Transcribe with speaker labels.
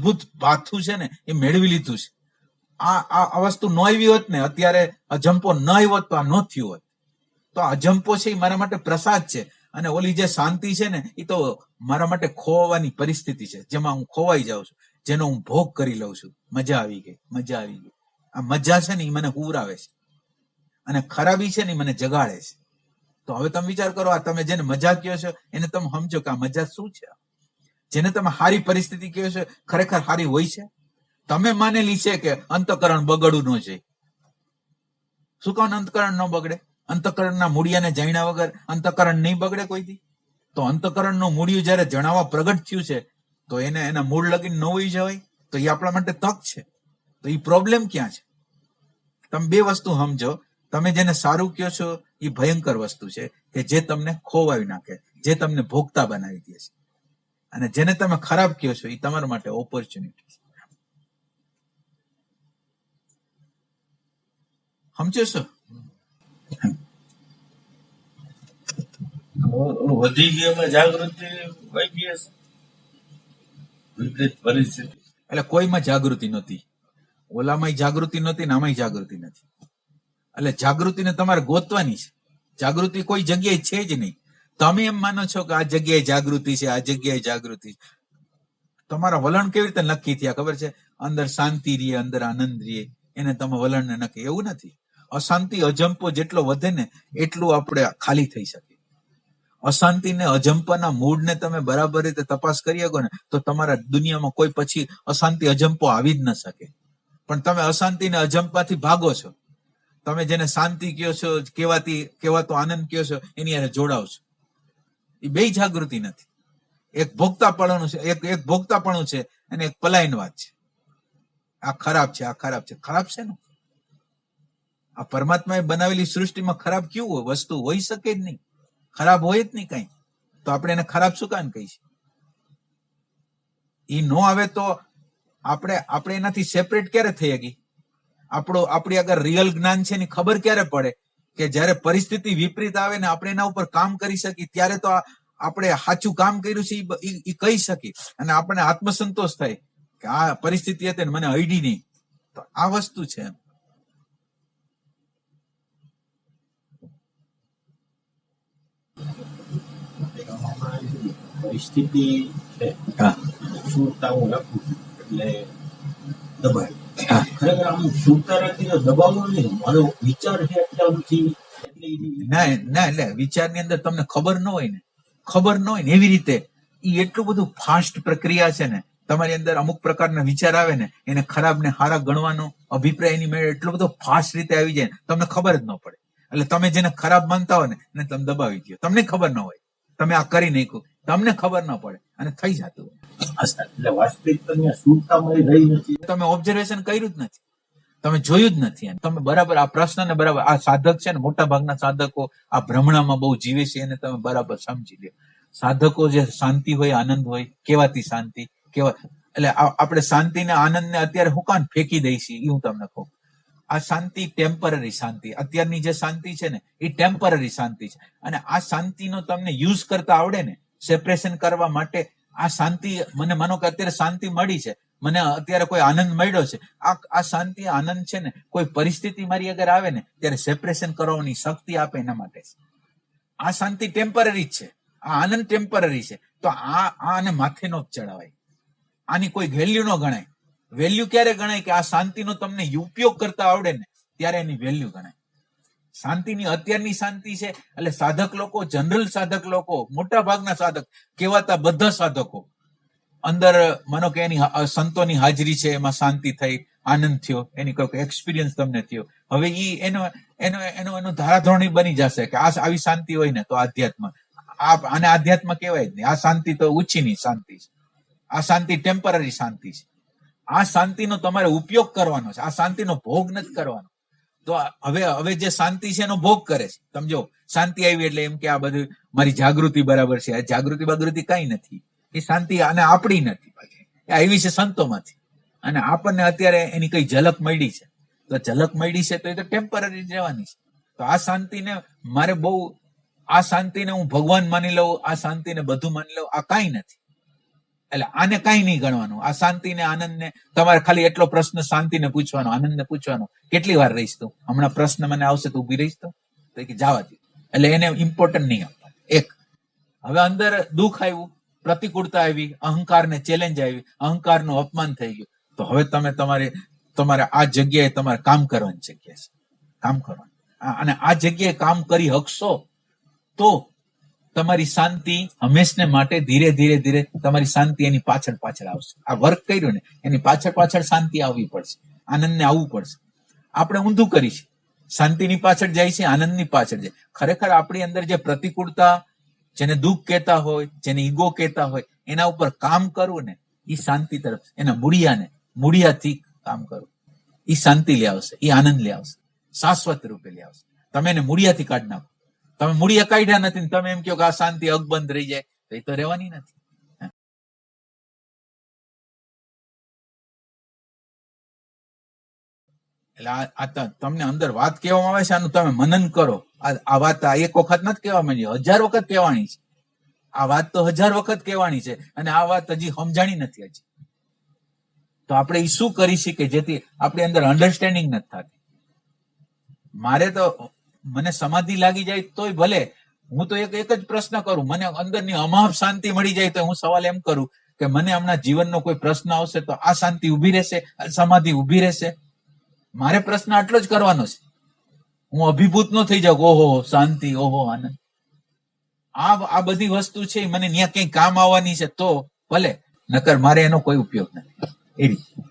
Speaker 1: અદ્ભુત ભાથું છે ને, એ મેળવી લીધું છે. આ વસ્તુ ન આવી હોત ને, અત્યારે અજંપો ન આવ્યો તો આ ન થયું હોત. તો અજંપો છે એ મારા માટે પ્રસાદ છે. અને ઓલી જે શાંતિ છે ને, એ તો મારા માટે ખોવાની પરિસ્થિતિ છે. જેમાં હું ખોવાઈ જાઉં છું. જેનો હું ભોગ કરી લઉં છું. મજા આવી ગઈ, મજા આવી ગઈ. આ મજા છે ને એ મને હુવરાવે છે. અને ખરાબી છે ને મને જગાડે છે. તો હવે તમે વિચાર કરો, આ તમે જેને મજા કયો છો, એને તમે સમજો કે આ મજા શું છે? જેને તમે સારી પરિસ્થિતિ કહો છો, ખરેખર સારી હોય છે? તમે માનેલી છે કે અંતકરણ બગડવું ન જોઈએ. શું કહો અંતકરણ ન બગડે? અંતકરણના મૂળિયાને જાણ્યા વગર અંતકરણ નહીં બગડે કોઈથી? તો અંતકરણનું મૂળિયું જ્યારે જણાવવા પ્રગટ થયું છે, તો એને એના મૂળ લગીન ન હોઈ જવાય? તો એ આપણા માટે તક છે. તો એ પ્રોબ્લેમ ક્યાં છે? તમે બે વસ્તુ સમજો. તમે જેને સારું કહો છો, એ ભયંકર વસ્તુ છે કે જે તમને ખોવાવી નાખે, જે તમને ભોગતા બનાવી દે છે. અને જેને તમે ખરાબ કહો છો એ તમારા માટે ઓપોર્ચ્યુનિટી સમજો છો?
Speaker 2: વધી ગયો અમે જાગૃતિ વિપરીત પરિસ્થિતિ.
Speaker 1: એટલે કોઈમાં જાગૃતિ નહોતી. ઓલામાં જાગૃતિ નહોતી ને આમાં જાગૃતિ નથી. એટલે જાગૃતિને તમારે ગોતવાની છે. જાગૃતિ કોઈ જગ્યાએ છે જ નહીં. તમે એમ માનો છો કે આ જગ્યાએ જાગૃતિ છે, આ જગ્યાએ જાગૃતિ તમારા વલણ કેવી રીતે નક્કી થયા? ખબર છે? અંદર શાંતિ રહીએ, અંદર આનંદ રહીએ. એને તમે વલણને નક્કી એવું નથી. અશાંતિ અજંપો જેટલો વધે ને એટલું આપણે ખાલી થઈ શકે અશાંતિ ને અજંપાના મૂળને તમે બરાબર રીતે તપાસ કરી શકો ને, તો તમારા દુનિયામાં કોઈ પછી અશાંતિ, અજંપો આવી જ ન શકે. પણ તમે અશાંતિ ને અજંપાથી ભાગો છો. તમે જેને શાંતિ કહો છો કેવાતી કેવાતો આનંદ કહો છો, એની હારે જોડાવ છો. એ બે જાગૃતિ નથી. એક ભોગતાપણું છે, એક એક ભોગતાપણું છે અને એક પલાયનવાદ છે. આ ખરાબ છે, આ ખરાબ છે. ખરાબ છે ને? આ પરમાત્માએ બનાવેલી સૃષ્ટિમાં ખરાબ કેવું હોય? વસ્તુ હોઈ શકે જ નહીં. ખરાબ હોય જ નહીં કઈ. તો આપણે એને ખરાબ શું કાન કહીશું એ નો આવે તો આપણે આપણે એનાથી સેપરેટ ક્યારે થઈ ગઈ આપણો, આપણી અગર રિયલ જ્ઞાન છે એની ખબર ક્યારે પડે? કે જ્યારે પરિસ્થિતિ વિપરીત આવે ને આપણે એના ઉપર કામ કરી શકીએ ત્યારે તો આપણે સાચું કામ કર્યું છે ઈ કહી શકીએ. અને આપણને આત્મસંતોષ થાય કે આ પરિસ્થિતિ હતી ને મને અડી નહીં. તો આ વસ્તુ છે એમ.
Speaker 3: પરિસ્થિતિ છે.
Speaker 1: શું
Speaker 3: સુરતા હું રાખું એટલે દબાય. ખરેખર આમ સુરતા દબાવવું નહીં. મારો વિચાર છે એટલે આમથી
Speaker 1: ના ના એટલે વિચારની અંદર તમને ખબર ન હોય ને ખબર ન હોય ને એવી રીતે એ એટલું બધું ફાસ્ટ પ્રક્રિયા છે ને તમારી અંદર અમુક પ્રકારના વિચાર આવે ને એને ખરાબ ને સારા ગણવાનો અભિપ્રાય એની મેળે એટલો બધો ફાસ્ટ રીતે આવી જાય ને તમને ખબર જ ન પડે. એટલે તમે જેને ખરાબ માનતા હોય ને એને તમે દબાવી દો તમને ખબર ન હોય. તમે આ કરી નાખ્યું. તમને ખબર ન પડે. અને થઈ જતું હોય.
Speaker 3: એટલે વાસ્તવિક તમને રહી નથી.
Speaker 1: તમે ઓબ્ઝર્વેશન કર્યું જ નથી. તમે જોયું જ નથી તમે બરાબર આ પ્રશ્નને બરાબર આ સાધક છે ને મોટા ભાગના સાધકો આ ભ્રમણામાં બહુ જીવે છે એને તમે બરાબર સમજી લો સાધકો જે શાંતિ હોય આનંદ હોય કેવાતી શાંતિ? કેવા એટલે આપણે શાંતિ ને આનંદ ને અત્યારે હું કાન ફેંકી દઈશી એ હું તમને કહું. આ શાંતિ ટેમ્પરરી શાંતિ. અત્યારની જે શાંતિ છે ને એ ટેમ્પરરી શાંતિ છે. અને આ શાંતિનો તમને યુઝ કરતા આવડે ને સેપરેશન કરવા માટે આ શાંતિ, મને માનો કે અત્યારે શાંતિ મળી છે. મને અત્યારે કોઈ આનંદ મળ્યો છે. આ આ શાંતિ આનંદ છે ને, કોઈ પરિસ્થિતિ મારી અગર આવે ને, ત્યારે સેપરેશન કરવાની શક્તિ આપે એના માટે. આ શાંતિ ટેમ્પરરી છે. આ આનંદ ટેમ્પરરી છે. તો આ આ આને માથે નો ચડાવાય. આની કોઈ વેલ્યુ ન ગણાય. વેલ્યુ ક્યારે ગણાય કે આ શાંતિનો તમને ઉપયોગ કરતા આવડે ને, ત્યારે એની વેલ્યુ ગણાય. શાંતિની, અત્યારની શાંતિ છે. એટલે સાધક લોકો, જનરલ સાધક લોકો, મોટા ભાગના સાધક, કહેવાતા બધા સાધકો, અંદર માનો કે એની સંતોની હાજરી છે, એમાં શાંતિ થઈ, આનંદ થયો, એની કોઈ એક્સપિરિયન્સ તમને થયો. હવે એ એનો એનો એનો એનો ધારાધોરણી બની જશે કે આ આવી શાંતિ હોય ને તો આધ્યાત્મ. આ, આને આધ્યાત્મ કહેવાય જ નહીં. આ શાંતિ તો ઊંચીની શાંતિ છે. આ શાંતિ ટેમ્પરરી શાંતિ છે. આ શાંતિનો તમારે ઉપયોગ કરવાનો છે. આ શાંતિનો ભોગ નથી કરવાનો. તો હવે હવે જે શાંતિ છે એનો ભોગ કરે છે. સમજો? શાંતિ આવી એટલે એમ કે આ બધું મારી જાગૃતિ બરાબર છે. જાગૃતિ બાગૃતિ કઈ નથી. એ શાંતિ અને આપણી નથી પાછી. આવી છે સંતોમાંથી. અને આપણને અત્યારે એની કઈ ઝલક મળી છે. તો ઝલક મળી છે તો એ તો ટેમ્પરરી રહેવાની છે. તો આ શાંતિને મારે બહુ આ શાંતિને હું ભગવાન માની લઉં, આ શાંતિને બધું માની લઉં, આ કાંઈ નથી. એટલે આને કઈ નહીં ગણવાનું. આ શાંતિ ને આનંદ ને તમારે ખાલી એટલો પ્રશ્ન શાંતિને પૂછવાનો, આનંદને પૂછવાનો. કેટલી વાર રહીશ તું? હમણાં પ્રશ્ન મને આવશે તો ઊભી રહીશ તો? કે જવા દે. એટલે એને ઇમ્પોર્ટન્ટ નહીં આપવા એક. હવે અંદર દુઃખ આવ્યું, પ્રતિકૂળતા આવી, અહંકારને ચેલેન્જ આવી, અહંકારનું અપમાન થઈ ગયું. તો હવે તમે તમારે તમારે આ જગ્યાએ તમારે કામ કરવાની જગ્યા છે. કામ કરવાનું. અને આ જગ્યાએ કામ કરી હકશો તો તમારી શાંતિ હંમેશને માટે ધીરે ધીરે ધીરે તમારી શાંતિ એની પાછળ પાછળ આવશે. આ વર્ક કર્યું ને, એની પાછળ પાછળ શાંતિ આવવી પડશે. આનંદને આવવું પડશે. આપણે ઊંધું કરીશું શાંતિની પાછળ જાય છે, આનંદની પાછળ જાય. ખરેખર આપણી અંદર જે પ્રતિકૂળતા, જેને દુઃખ કહેતા હોય, જેને ઈગો કહેતા હોય, એના ઉપર કામ કરવું ને એ શાંતિ તરફ, એના મૂળિયાને, મૂળિયાથી કામ કરવું. એ શાંતિ લઈ આવશે એ આનંદ લઈ આવશે, શાશ્વત રૂપે લઈ આવશે. તમે એને મૂળિયાથી કાઢી નાખો. તમે મૂળિયા કાઢ્યા નથી તમે એમ કહો કે આ શાંતિ અકબંધ રહી જાય, તો એ તો રહેવાની નથી. એટલે તમને અંદર વાત કહેવામાં આવે છે, આનું તમે મનન કરો. આ વાત એક વખત નથી કહેવા માંડી, હજાર વખત કહેવાની છે. આ વાત તો હજાર વખત કહેવાની છે અને આ વાત હજી સમજાણી નથી હજી. તો આપણે એ શું કરી કે જેથી આપણી અંદર અન્ડરસ્ટેન્ડિંગ નથી થતી? મારે તો મને સમાધિ લાગી જાય તોય ભલે. હું તો એક એક જ પ્રશ્ન કરું. મને અંદરની અમાપ શાંતિ મળી જાય તો હું સવાલ એમ કરું કે મને હમણાં જીવનનો કોઈ પ્રશ્ન આવશે તો આ શાંતિ ઊભી રહેશે સમાધિ ઊભી રહેશે? મારે પ્રશ્ન આટલો જ કરવાનો છે. હું અભિભૂત નો થઈ જાઉં ઓહો, શાંતિ, ઓહો, આનંદ. આ આ બધી વસ્તુ છે મને ત્યાં કઈ કામ આવવાની છે તો ભલે. નકર મારે એનો કોઈ ઉપયોગ નથી. એ રીતે.